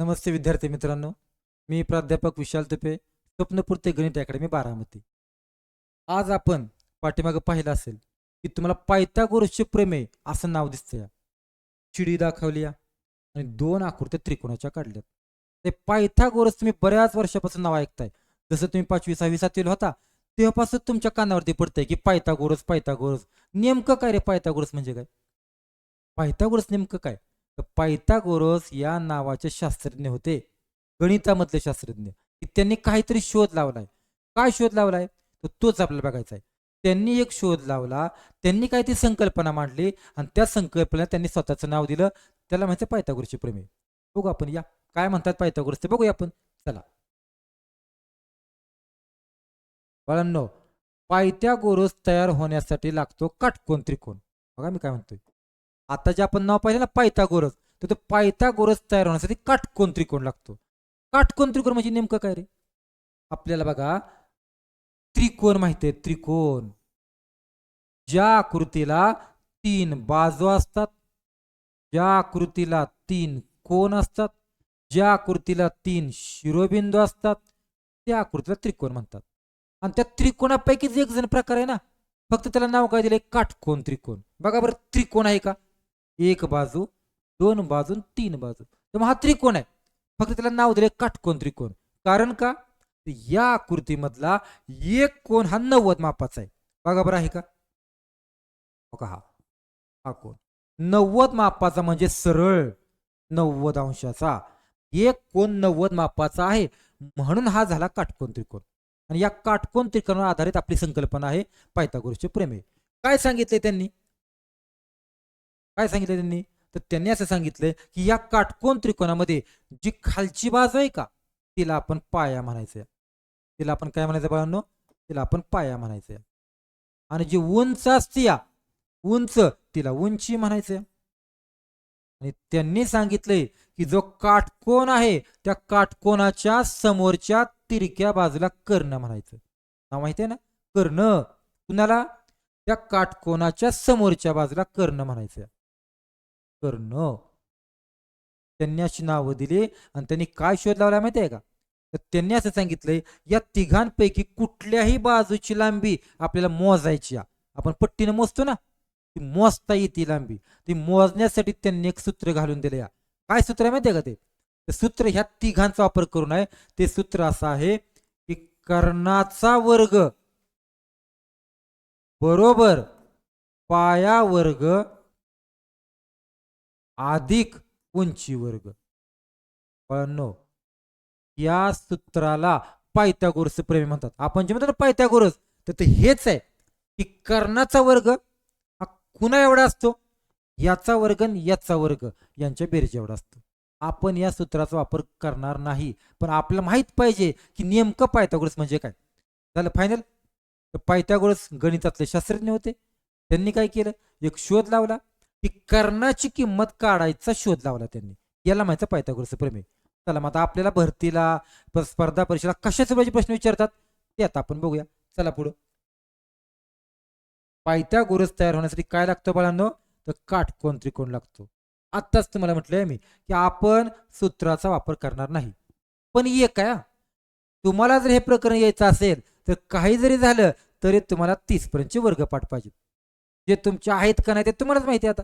नमस्ते विद्यार्थी मित्रांनो. मी प्राध्यापक विशाल तुपे स्वप्नपूर्ती गणित अकॅडमी बारामती. आज आपण पाठीमागं पाहिलं असेल की तुम्हाला पायथागोरसचे प्रमेय असं नाव दिसतं चिडी दाखवली आणि दोन आकृत्या त्रिकोणाच्या काढल्यात. ते पायथागोरस तुम्ही बऱ्याच वर्षापासून नाव ऐकताय. जसं तुम्ही पाचवी सहावी सातवी होता तेव्हापासून तुमच्या कानावरती पडतंय की पायथागोरस पायथागोरस. नेमकं काय रे पायथागोरस म्हणजे काय? पायथागोरस नेमकं काय? तर पायथागोरस या नावाचे शास्त्रज्ञ होते. गणितामधले शास्त्रज्ञ. त्यांनी काहीतरी शोध लावलाय. काय शोध लावलाय? तर तोच आपल्याला बघायचा आहे. त्यांनी एक शोध लावला. त्यांनी काही ती संकल्पना मांडली आणि त्या संकल्पनेला त्यांनी स्वतःचं नाव दिलं. त्याला म्हणते पायथागोरसचे प्रमेय. बघू आपण या. काय म्हणतात पायथागोरस ते बघूया आपण. चला. बाळांनो पायथ्यागोरस तयार होण्यासाठी लागतो काटकोन त्रिकोण. बघा मी काय म्हणतोय. आता जे आपण नाव पाहिलं ना पायथागोरस. तर ते पायथागोरस तयार होण्यासाठी काटकोन त्रिकोण लागतो. काटकोन त्रिकोण म्हणजे नेमकं काय रे? आपल्याला बघा त्रिकोण माहिती आहे त्रिकोण. ज्या आकृतीला तीन बाजू असतात ज्या आकृतीला तीन कोण असतात ज्या आकृतीला तीन शिरोबिंदू असतात त्या आकृतीला त्रिकोण म्हणतात. आणि त्या त्रिकोणापैकीच एक जण प्रकार आहे ना फक्त त्याला नाव काय दिलंय? काटकोन त्रिकोण. बघा बरं त्रिकोण आहे का? एक बाजू दोन बाजू तीन बाजू. तर मग हा त्रिकोण आहे. फक्त त्याला नाव दिले काटकोन त्रिकोण. कारण का? या आकृतीमधला एक कोण हा नव्वद मापाचा आहे. बघा बरं आहे का? बघा हा. हा कोण नव्वद मापाचा म्हणजे सरळ. नव्वद अंशाचा. एक कोण नव्वद मापाचा आहे. म्हणून हा झाला काटकोन त्रिकोण. आणि या काटकोन त्रिकोणावर आधारित आपली संकल्पना आहे पायथागोरसचे प्रमेय. काय सांगितले त्यांनी? काय सांगितलं त्यांनी? तर त्यांनी असं सांगितलंय की या काटकोन त्रिकोणामध्ये जी खालची बाजू आहे का तिला आपण पाया म्हणायचं. तिला आपण काय म्हणायचं बाळांनो? तिला आपण पाया म्हणायचं. आणि जी उंच असते या उंच तिला उंची म्हणायचं. आणि त्यांनी सांगितलंय की जो काटकोन आहे त्या काटकोनाच्या समोरच्या तिरक्या बाजूला कर्ण म्हणायचं. नाव माहिती आहे ना? कर्ण. कुणाला? त्या काटकोनाच्या समोरच्या बाजूला कर्ण म्हणायचं. कर्ण. त्यांनी अशी नावं दिली आणि त्यांनी काय शोध लावला माहिती आहे का? तर त्यांनी असं सांगितलंय या तिघांपैकी कुठल्याही बाजूची लांबी आपल्याला मोजायची आपण पट्टीने मोजतो ना? ती मोजता येते लांबी. ती मोजण्यासाठी त्यांनी एक सूत्र घालून दिले काय सूत्र आहे माहिती आहे का ते? ते सूत्र ह्या तिघांचा वापर करून आहे. ते सूत्र असं आहे की कर्णाचा वर्ग बरोबर पाया वर्ग अधिक उंची वर्ग. कळनो या सूत्राला पायथ्यागोरस प्रेम म्हणतात. आपण जे म्हणतो ना पायथ्यागोरस तर ते हेच आहे की कर्णाचा वर्ग हा कुणा एवढा असतो? याचा वर्ग आणि याचा वर्ग यांच्या बेरजे एवढा असतो. आपण या सूत्राचा वापर करणार नाही पण आपल्याला माहीत पाहिजे की नेमकं पायथागोरस म्हणजे काय. झालं फायनल तर पायथागोरस गणितातले शास्त्रज्ञ होते. त्यांनी काय केलं? एक शोध लावला. की कर्णाची किंमत काढायचा शोध लावला त्यांनी. याला माहिती पायथागोरस प्रमेय. चला मग आता आपल्याला भरतीला स्पर्धा परीक्षेला कशाचे पाहिजे प्रश्न विचारतात ते आता आपण बघूया. चला पुढं. पायथागोरस तयार होण्यासाठी काय लागतं बाळांनो? तर काटकोण त्रिकोण लागतो. आत्ताच तुम्हाला म्हटलंय मी की आपण सूत्राचा वापर करणार नाही. पण एक आहे तुम्हाला जर हे प्रकरण यायचं असेल तर काही जरी झालं तरी तुम्हाला तीस पर्यंतचे वर्गपाठ पाहिजे जे तुमचे आहेत का नाही ते तुम्हालाच माहिती आहे आता.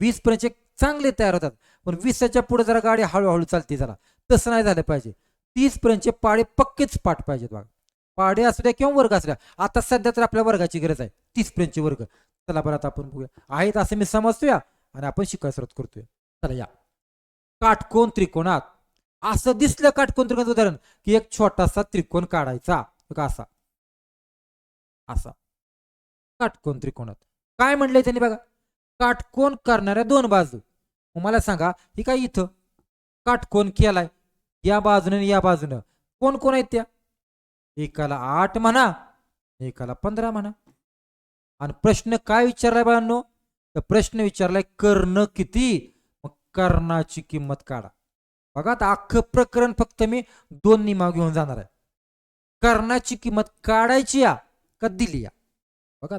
वीस पर्यंतचे चांगले तयार होतात. पण वीसच्या पुढे जरा गाडी हळूहळू चालते जरा. तसं नाही झालं पाहिजे. तीस पर्यंतचे पाडे पक्केच पाठ पाहिजेत बघा. पाडे असू द्या किंवा वर्ग असू द्या. आता सध्या तर आपल्या वर्गाची गरज आहे. तीस पर्यंतचे वर्ग. चला बरं आता आपण बघूया. आहेत असं मी समजतोया आणि आपण शिकायला सुरुवात करतोय. चला या. काटकोन त्रिकोणात. असं दिसलं काटकोन त्रिकोणाचं उदाहरण की एक छोटासा त्रिकोण काढायचा. असा. असा. काटकोन त्रिकोणात. काय म्हणलंय त्यांनी बघा? काटकोन करणाऱ्या दोन बाजू. मला सांगा ही काय इथं? काटकोन केलाय. या बाजूने या बाजूनं. कोण कोण आहेत त्या? एकाला आठ म्हणा एकाला पंधरा म्हणा. आणि प्रश्न काय विचारलाय बाळांनो? तर प्रश्न विचारलाय कर्ण किती? मग कर्णाची किंमत काढा. बघा आता अख्खं प्रकरण फक्त मी दोन माग घेऊन जाणार आहे. कर्णाची किंमत काढायची या का दिली या? बघा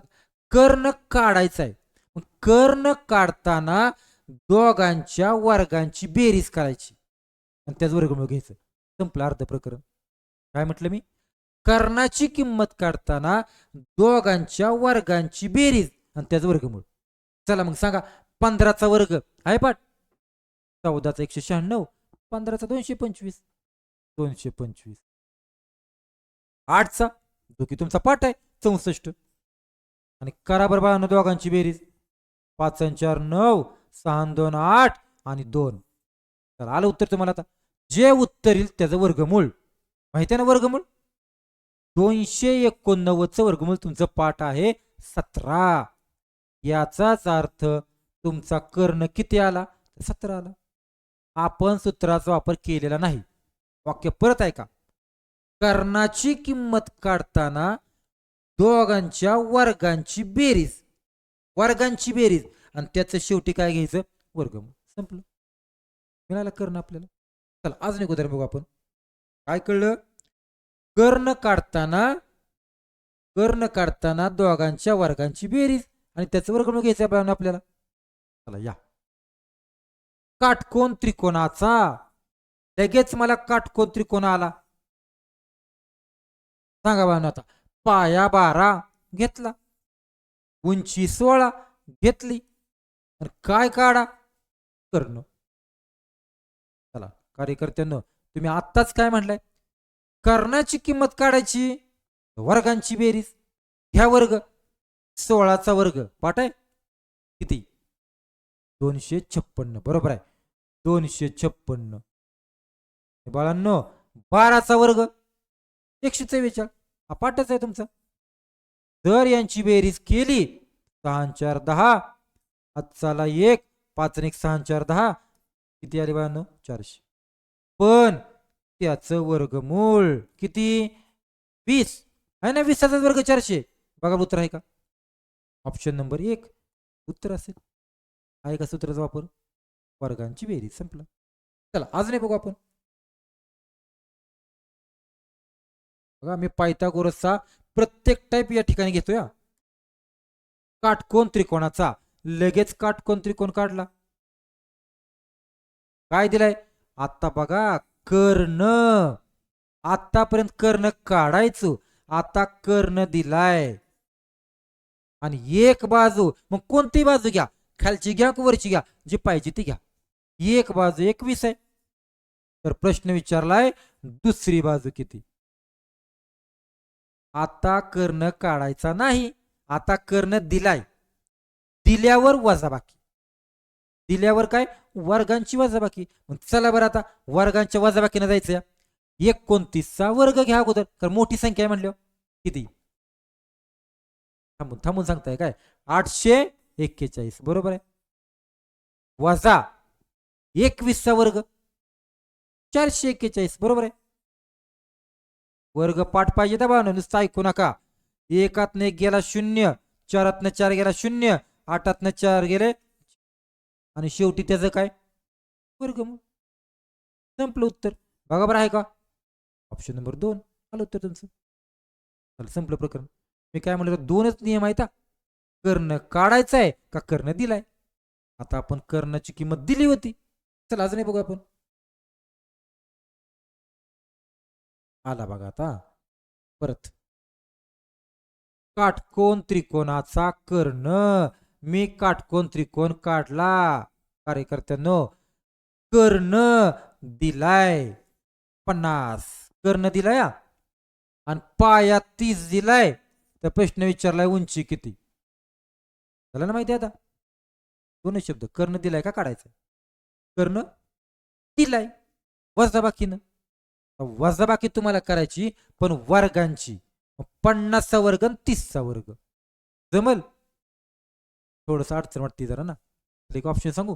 कर्ण काढायचा आहे मग कर्ण काढताना दोघांच्या वर्गांची बेरीज करायची. आणि त्याच वर्गमूळ घ्यायचं. संपलं अर्ध प्रकरण. काय म्हटलं मी? कर्णाची किंमत काढताना दोघांच्या वर्गांची बेरीज आणि त्याच वर्गमूळ. चला मग सांगा पंधराचा वर्ग आहे पाठ. चौदाचा एकशे शहाण्णव पंधराचा दोनशे पंचवीस. दोनशे पंचवीस. आठचा. जो की तुमचा पाठ आहे चौसष्ट. आणि करा बरं बाळांनो दोघांची बेरीज. पाच चार नऊ सहा दोन आठ आणि दोन. चला आलं उत्तर तुम्हाला आता. जे उत्तर येईल त्याचं वर्गमूळ. माहिती आहे ना वर्गमूळ? दोनशे एकोणनव्वदचं वर्गमूळ तुमचं पाठ आहे सतरा. याचाच अर्थ तुमचा कर्ण किती आला? सतरा आला. आपण सूत्राचा वापर केलेला नाही. वाक्य परत ऐका. कर्णाची किंमत काढताना दोघांच्या वर्गांची बेरीज. वर्गांची बेरीज. आणि त्याचं शेवटी काय घ्यायचं? वर्गमूळ. संपलं. मिळालं कर्ण आपल्याला. चला अजून एक उदाहरण बघू आपण. काय कळलं? कर्ण काढताना कर्ण काढताना दोघांच्या वर्गांची बेरीज. आणि त्याचं वर्गमूळ घ्यायचं पाहिजे आपल्याला. चला या. काटकोन त्रिकोणाचा. लगेच मला काटकोन त्रिकोण आला. सांगा भावना आता. पाया बारा घेतला. उंची सोळा घेतली. आणि काय काढा? कर्ण. चला कार्यकर्त्यांनो तुम्ही आत्ताच काय म्हटलंय कर्णाची किंमत काढायची वर्गांची बेरीज ह्या वर्ग सोळाचा वर्ग पाठ आहे किती? दोनशे छप्पन्न बरोबर आहे. दोनशे छप्पन्न. हे बाळांनो बाराचा वर्ग एकशे चव्वेचाळीस. अपाटच पाठच आहे तुमचं. जर यांची बेरीज केली सहा चार दहा आजचाला एक पाच एक सहा चार दहा किती आले बाळांनो? चारशे. पण त्याचं वर्गमूळ किती? वीस. आहे ना वीसाचा वर्ग चारशे. बघा उत्तर आहे का? ऑप्शन नंबर एक. उत्तर असेल. आहे का सूत्राचा वापर? वर्गांची बेरीज संपला. चला आज नाही बघू आपण. बघा मी पायथागोरसचा प्रत्येक टाईप या ठिकाणी घेतोय काटकोन त्रिकोणाचा. लगेच काटकोन त्रिकोण काढला. काय दिलाय? आता बघा कर्ण. आतापर्यंत कर्ण काढायचो. आता कर्ण दिलाय. आणि एक बाजू मग कोणती बाजू घ्या? खालची घ्या वरची घ्या? जी पाहिजे ती घ्या. एक बाजू एकवीस आहे. तर प्रश्न विचारलाय दुसरी बाजू किती? आता कर्ण काढायचा नाही आता कर्ण दिलाय. दिल्यावर वजाबाकी. दिल्यावर काय? वर्गांची वजाबाकी. चला बरं आता वर्गांच्या वजाबाकीनं जायचं. एकोणतीसचा वर्ग घ्या अगोदर कारण मोठी संख्या आहे म्हणलं किती? थांबून थांबून सांगताय काय? आठशे एक्केचाळीस. बरोबर आहे? वजा एकवीसचा वर्ग. चारशे एक्केचाळीस. बरोबर आहे? वर्ग पाठ पाहिजे त्या बा नुसतं ऐकू नका. एकातन एक गेला शून्य चारातनं चार गेला शून्य आठातनं चार गेले आणि शेवटी त्याचं काय? वर्ग मग. संपलं उत्तर. बघा बरं आहे का? ऑप्शन नंबर दोन. आलं उत्तर तुमचं. चला संपलं प्रकरण. मी काय म्हणलं दोनच नियम आहेत का कर्ण काढायचा आहे का कर्ण दिलाय? आता आपण कर्णाची किंमत दिली होती. चला अजून बघू आपण. आला बघा आता. परत. काटकोन त्रिकोणाचा कर्ण. मी काटकोन त्रिकोण काढला. कार्यकर्त्यांनो कर्ण दिलाय. पन्नास. कर्ण दिलाय आणि पाया तीस दिलाय. तर प्रश्न विचारलाय उंची किती? झालं ना माहिती आता? दोन शब्द. कर्ण दिलाय का काढायचं कर्ण दिलाय. वजाबाकीनं वजाबाकी तुम्हाला करायची पण वर्गांची. पन्नासचा वर्ग आणि तीसचा वर्ग. जमल? थोडस अडचण वाटते जरा ना. एक ऑप्शन सांगू.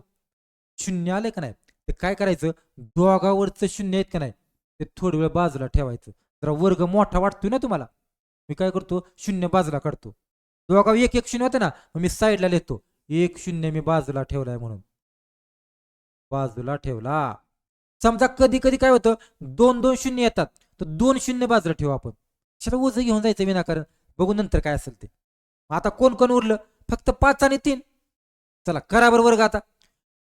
शून्य आले का नाही? ते काय करायचं? दोघावरचं शून्य आहेत का नाही? ते थोडी वेळ बाजूला ठेवायचं. जरा वर्ग मोठा वाटतोय ना तुम्हाला? मी काय करतो? शून्य बाजूला काढतो. दोघा एक एक शून्य होते ना मग मी साईडला लिहितो. एक शून्य मी बाजूला ठेवलाय म्हणून. बाजूला ठेवला. समजा कधी कधी काय होतं दोन दोन शून्य येतात. तर दोन शून्य बाजूला ठेवू आपण. शाला ओझं घेऊन जायचं विनाकारण. बघू नंतर काय असेल ते. आता कोण कोण उरलं? फक्त पाच आणि तीन. चला करा बरं वर्ग आता.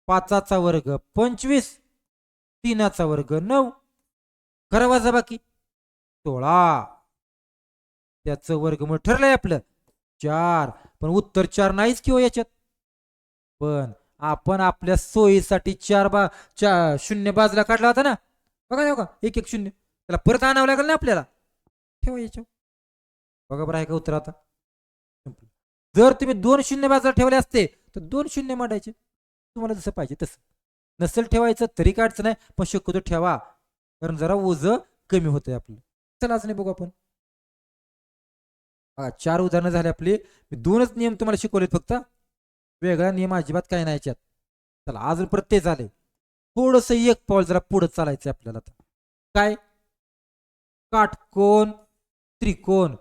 पाचाचा वर्ग पंचवीस. तीनाचा वर्ग नऊ. खरं वाजा बाकी सोळा. त्याचं मग ठरलंय आपलं. चार. पण उत्तर चार नाहीच किंवा याच्यात. पण आपण आपल्या सोयीसाठी चार बा चार शून्य बाजूला काढला होता ना? बघा का एक एक शून्य. त्याला परत आणावं लागेल ना आपल्याला? ठेवा याच्या बघा बरं आहे का उत्तर आता? जर तुम्ही दोन शून्य बाजूला ठेवले असते तर दोन शून्य मांडायचे. तुम्हाला जसं पाहिजे तसं. नसेल ठेवायचं तरी काय अडचण नाही पण शक्यतो ठेवा. कारण जरा ओझं कमी होतंय आपलं. चला आज नाही बघू आपण. चार उदाहरणं झाली आपली. मी दोनच नियम तुम्हाला शिकवलेत फक्त. वेगळा नियम अजिबात काही नाही याच्यात. चला अजून प्रत्यय झाले. थोडस एक पाऊल जरा पुढे चालायचं आपल्याला काय? काटकोन त्रिकोण.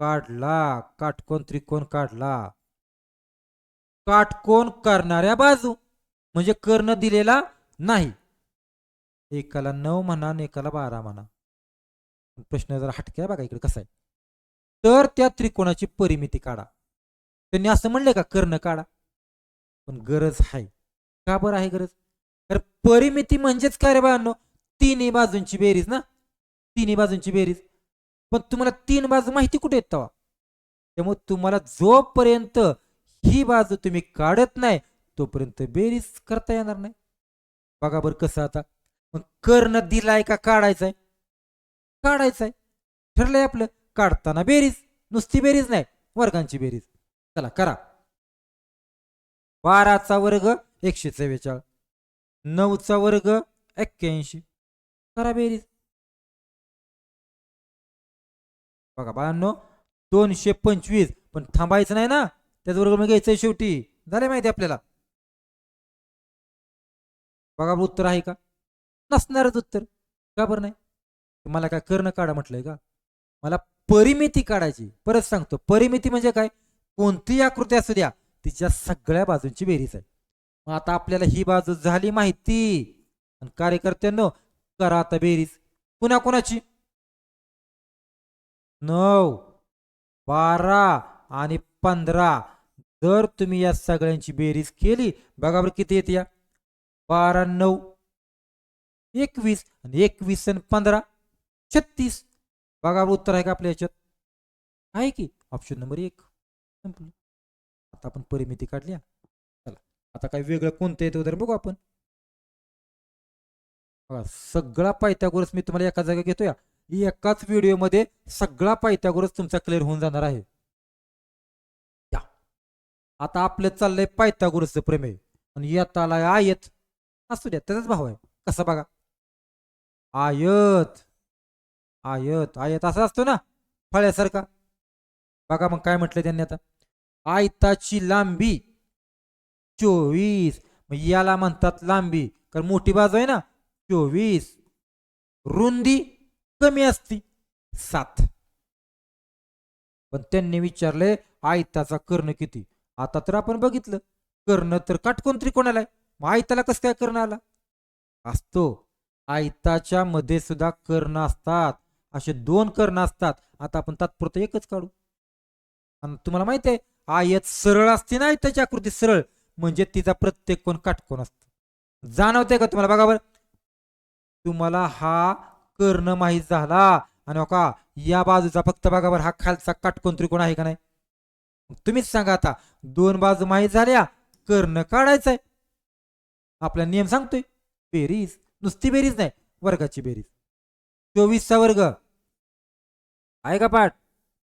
काढला. काटकोन त्रिकोण काढला. काटकोन करणाऱ्या बाजू. म्हणजे कर्ण दिलेला नाही. एकाला नऊ म्हणा आणि एकाला बारा म्हणा. प्रश्न जरा हटक्या बघा इकडे कसा आहे. तर त्या त्रिकोणाची परिमिती काढा. त्यांनी असं म्हणले का? कर्ण काढा. पण गरज आहे का बरं आहे गरज? तर परिमिती म्हणजेच काय रे बाळांनो? तिन्ही बाजूंची बेरीज ना? तिन्ही बाजूंची बेरीज. पण तुम्हाला तीन बाजू माहिती कुठे येत तेव्हा त्यामुळे तुम्हाला जोपर्यंत ही बाजू तुम्ही काढत नाही तोपर्यंत बेरीज करता येणार नाही. बघा बरं कसं आता. मग कर्ण दिलाय का काढायचंय? काढायचंय. ठरलंय आपलं. काढताना बेरीज. नुसती बेरीज नाही वर्गांची बेरीज. चला करा. बाराचा वर्ग एकशे चव्वेचाळीस नऊचा वर्ग एक्क्याऐंशी. करा बेरीज. बघा बाळांनो दोनशे पंचवीस. पण थांबायचं नाही ना? त्याच वर्ग मी घ्यायचंय शेवटी. झाले माहिती आपल्याला. बघा उत्तर आहे का? नसणारच उत्तर. का बरं नाही? मला काय करणं काढा म्हटलंय का? मला परिमिती काढायची. परत सांगतो. परिमिती म्हणजे काय? कोणतीही आकृती असू द्या. तिच्या सगळ्या बाजूंची बेरीज आहे. मग आता आपल्याला ही बाजू झाली माहिती. आणि कार्यकर्त्यांनो करा आता बेरीज. पुन्हा कोणाची? नऊ बारा आणि पंधरा. जर तुम्ही या सगळ्यांची बेरीज केली बघा बरं किती येते या. बारा नऊ एकवीस आणि एकवीस आणि पंधरा. छत्तीस. बघा उत्तर आहे का आपल्या याच्यात? आहे की? ऑप्शन नंबर एक. संपलं. आता आपण परिमिती काढली चला आता काय वेगळं कोणतं येतं उदाहरण बघू आपण. सगळा पायथ्यागोरस मी तुम्हाला एका जागा घेतोय. एकाच व्हिडिओमध्ये सगळा पायथ्यागोरस तुमचा क्लिअर होऊन जाणार आहे. या. आता आपलं चाललंय पायथागोरसचं प्रमेय. आणि येताला आलाय आयत. असू द्या त्याचाच भाव आहे. कसा बघा. आयत. आयत. आयत असा असतो ना फळ्यासारखा. बघा मग काय म्हटलं त्यांनी आता. आयताची लांबी. चोवीस. मग याला म्हणतात लांबी. कारण मोठी बाजू आहे ना. चोवीस. रुंदी कमी असती. सात. पण त्यांनी विचारले आयताचा कर्ण किती? आता तर आपण बघितलं. कर्ण तर काटकोण त्रिकोणाला आहे? मग आयताला कसं काय कर्ण आला? असतो. आयताच्या मध्ये सुद्धा कर्ण असतात. असे दोन कर्ण असतात. आता आपण तात्पुरतं एकच काढू. आणि तुम्हाला माहिती आहे आयत सरळ असते ना त्याची आकृती सरळ. म्हणजे तिचा प्रत्येक कोण काटकोण असतो. जाणवते का तुम्हाला? बघा बरं. तुम्हाला हा कर्ण माहीत झाला. आणि हो का या बाजूचा फक्त बघा बरं हा खालचा काटकोण त्रिकोण आहे का नाही? तुम्हीच सांगा आता. दोन बाजू माहीत झाल्या कर्ण काढायचंय. आपला नियम सांगतोय. बेरीज. नुसती बेरीज नाही वर्गाची बेरीज. चोवीसचा वर्ग. आहे का पाठ?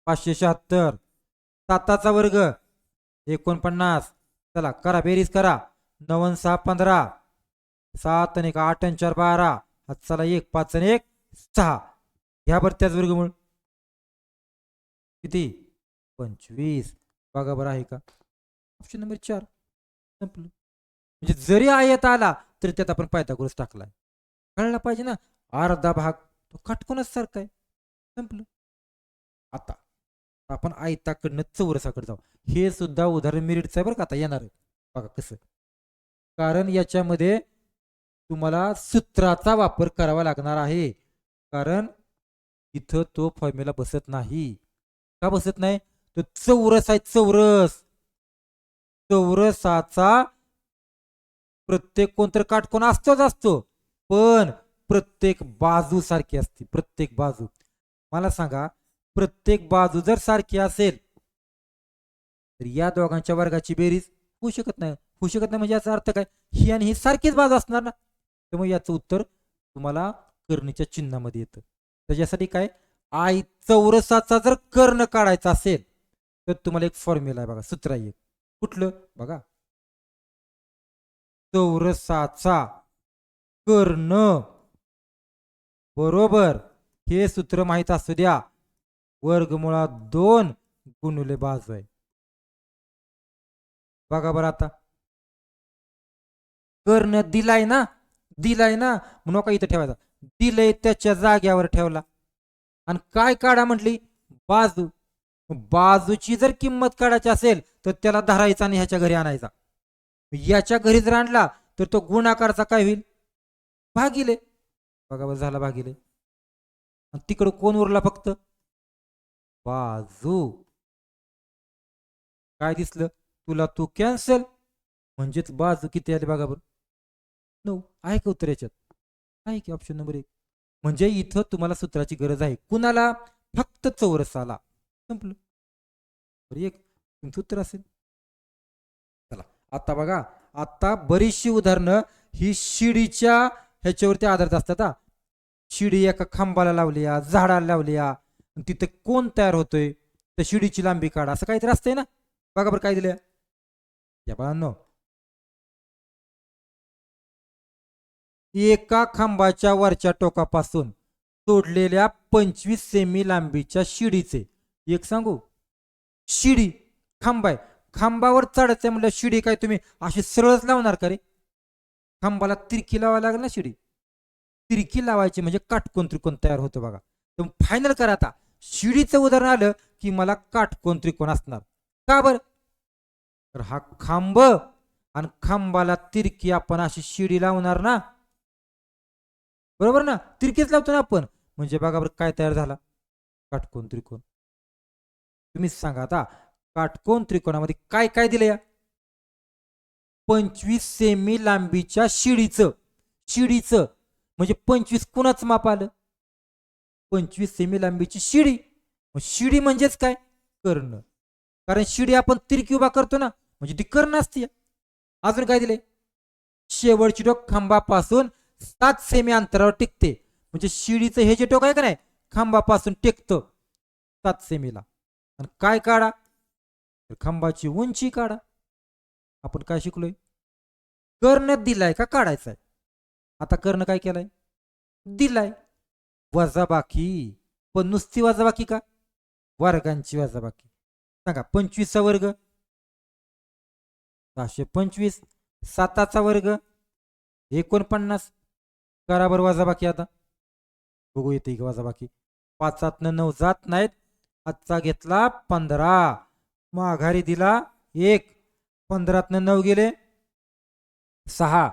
पाचशे शहात्तर. साताचा वर्ग. एकोणपन्नास. चला करा बेरीज करा. नवन सहा पंधरा. सात आणि एक आठ आणि चार बारा. हा चला एक पाच आणि एक सहा. ह्या बरं त्याच वर्गमूळ. किती? पंचवीस. बघा बरं आहे का? ऑप्शन नंबर चार. संपलं. म्हणजे जरी आयत आला तरी त्यात आपण पायथागोरस टाकलाय. कळला पाहिजे ना? अर्धा भाग. तो काटकोनच सारखा आहे. संपलं. आता आपण आयताकडनं चौरसाकडे जाऊ. हे सुद्धा उदाहरण मिरिटचं आहे बरं का आता येणार आहे. बघा कसं. कारण याच्यामध्ये तुम्हाला सूत्राचा वापर करावा लागणार आहे. कारण इथं तो फॉर्म्युला बसत नाही. का बसत नाही? तो चौरस आहे चौरस. चौरसाचा प्रत्येक कोणतर काटकोन असतोच असतो. पण प्रत्येक बाजू सारखी असते. प्रत्येक बाजू. मला सांगा प्रत्येक बाजू जर सारखी असेल तर या दोघांच्या वर्गाची बेरीज होऊ शकत नाही. होऊ शकत नाही म्हणजे याचा अर्थ काय? ही आणि ही सारखीच बाजू असणार ना? त्यामुळे याचं उत्तर तुम्हाला कर्णीच्या चिन्हामध्ये येतं. त्याच्यासाठी काय? आई चौरसाचा जर कर्ण काढायचा असेल तर तुम्हाला एक फॉर्म्युला आहे बघा सूत्र आहे एक. कुठलं? बघा. चौरसाचा कर्ण. बरोबर. हे सूत्र माहीत असू द्या. वर्गमुळात दोन गुणुले बाजू आहे बघा बरं आता. कर्ण दिलाय ना दिलाय ना म्हणून का इथं ठेवायचा. दिलंय त्याच्या जाग्यावर ठेवला. आणि काय काढा म्हटली? बाजू. बाजूची जर किंमत काढायची असेल तर त्याला धरायचा आणि ह्याच्या घरी आणायचा. याच्या घरी जर आणला तर तो गुणाकारचा काय होईल? भागिले. बघा बरं झाला भागिले. आणि तिकडं कोण उरला फक्त? बाजू. काय दिसलं? तुला तू कॅन्सल म्हणजेच बाजू किती आली बघा बरं. नऊ. आहे का उत्तर याच्यात? आहे की ऑप्शन नंबर एक? म्हणजे इथं तुम्हाला सूत्राची गरज आहे. कुणाला? फक्त चौरसाला. संपलं. एक. तुमचं असेल. चला. आता बघा. आता बरीचशी उदाहरणं ही शिडीच्या ह्याच्यावरती आधारित असतात शिडी एका खांबाला लावल्या झाडाला लावल्या तिथे कोण तयार होतोय? तर शिडीची लांबी काढा. असं काहीतरी असतंय ना? बघा बरं काय दिलं. या बाळांनो. एका खांबाच्या वरच्या टोकापासून तोडलेल्या पंचवीस सेमी लांबीच्या शिडीचे. एक सांगू? शिडी. खांब आहे. खांबावर चढायचं म्हणलं शिडी काय तुम्ही? अशी सरळच लावणार का रे? खांबाला तिरकी लावायला लागेल ना शिडी? तिरकी लावायची म्हणजे काटकोण त्रिकोण तयार होतो बघा. तर फायनल करा आता. शिडीचं उदाहरण आलं की मला काटकोन त्रिकोण असणार. का बरं? तर हा खांब आणि खांबाला तिरकी आपण अशी शिडी लावणार ना. बरोबर ना? तिरकीच लावतो ना आपण. म्हणजे बघा बरं काय तयार झाला. काटकोन त्रिकोण. तुम्हीच सांगा आता काटकोन त्रिकोणामध्ये काय काय दिलं या? पंचवीस सेमी लांबीच्या शिडीचं. शिडीचं. म्हणजे पंचवीस कुणाचं माप आलं? पंचवीस सेमी लांबीची शिडी. मग शिडी म्हणजेच काय? कर्ण. कारण शिडी आपण तिरकी उभा करतो ना म्हणजे ती कर्ण असते. अजून काय दिले शेवटची टोक खांबापासून सात सेमी अंतरावर टिकते. म्हणजे शिडीचं हे जे टोक आहे का नाही खांबापासून टेकतं. सात सेमीला. आणि काय काढा? तर खांबाची उंची काढा. आपण काय शिकलोय? कर्ण दिलाय का काढायचा आहे आता कर्ण काय केलाय? दिलाय. वजाबाकी. पण नुसती वजाबाकी का? वर्गांची वजाबाकी. सांगा पंचवीसचा वर्ग? सहाशे पंचवीस. साताचा वर्ग? एकोणपन्नास. कराबर वजाबाकी आता. बघू येते का वजाबाकी. पाचातनं नऊ जात नाहीत. आजचा घेतला पंधरा. माघारी दिला एक. पंधरातनं नऊ गेले सहा.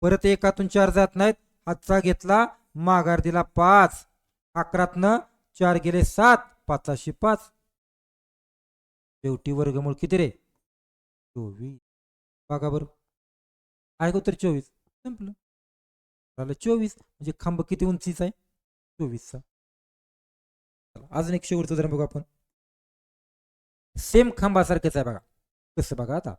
परत एकातून चार जात नाहीत. आजचा घेतला माघार दिला पाच. अकरातनं चार गेले सात. पाचाशे पाच. शेवटी वर्गमूळ किती रे? चोवीस. बघा बरं. आहे तर चोवीस? संपलं. झालं चोवीस. म्हणजे खांब किती उंचीचा आहे? चोवीसचा. अजून एक शेवटचं उदाहरण बघू आपण. सेम खांबासारखंच आहे बघा. कसं बघा आता.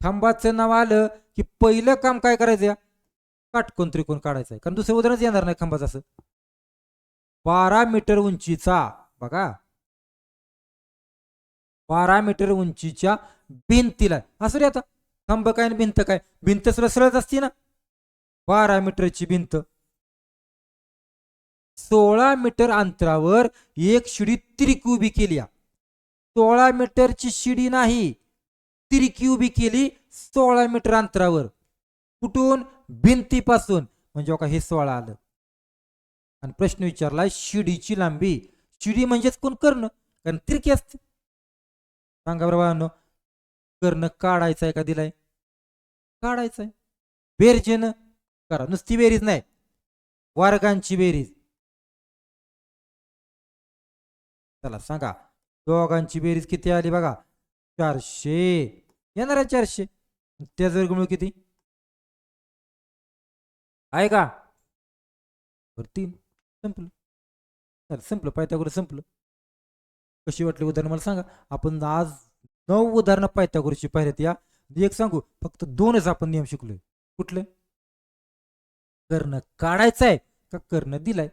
खांबाचं नाव आलं की पहिलं काम काय करायचं काटकोन त्रिकोण काढायचं आहे कारण दुसरं उदाहरणच येणार नाही खांबाचं असं. बारा मीटर उंचीचा बघा. बारा मीटर उंचीच्या भिंतीला असं रे आता. खांब काय आणि भिंत काय? भिंत सुद्धा सरळच असते ना. बारा मीटरची भिंत. सोळा मीटर अंतरावर एक शिडी तिरकी उभी केली सोळा मीटरची शिडी नाही. तिरकी उभी केली सोळा मीटर अंतरावर. कुठून? भिंतीपासून. म्हणजे का हे सोळा आलं. आणि प्रश्न विचारलाय शिडीची लांबी. शिडी म्हणजेच कोण? कर्ण. कारण तिरकी असते. सांगा बरं बाळांनो कर्ण काढायचा आहे का दिलाय? काढायचंय आहे. बेरजेनं करा. नुसती बेरीज नाही. वर्गांची बेरीज चला सांगा. दोघांची बेरीज किती आली बघा? चारशे. येणार आहे चारशे त्याच वर्गमुळे किती? आहे का? बरं तीन संपलं संपलं. पायथागोरस संपलं. कशी वाटली उदाहरण मला सांगा. आपण आज नऊ उदाहरणं पायथागोरसची पाहिलेत. या म्हणजे एक सांगू फक्त दोनच आपण नियम शिकलोय. कुठले? कर्ण काढायचं आहे का कर्ण दिलाय?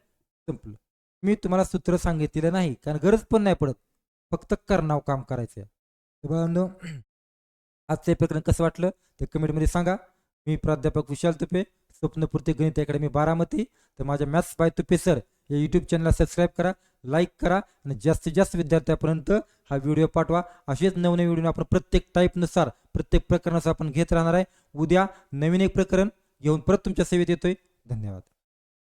संपलं. मी तुम्हाला सूत्र सांगितलेलं नाही कारण गरज पण नाही पडत. फक्त कर्णाव काम करायचं आहे आजचं प्रकरण कसं वाटलं? ते कमेंटमध्ये सांगा. मी प्राध्यापक विशाल तुपे स्वप्नपूर्ती गणित अकॅडमी बारामती. तर माझ्या मॅथ्स बाय तुपे सर या यूट्यूब चॅनलला सबस्क्राईब करा लाईक करा आणि जास्तीत जास्त विद्यार्थ्यापर्यंत हा व्हिडिओ पाठवा. असेच नवनवीन व्हिडिओ आपण प्रत्येक टाईपनुसार प्रत्येक प्रकरणाचं आपण घेत राहणार आहे. उद्या नवीन एक प्रकरण घेऊन परत तुमच्या सेवेत येतोय. धन्यवाद.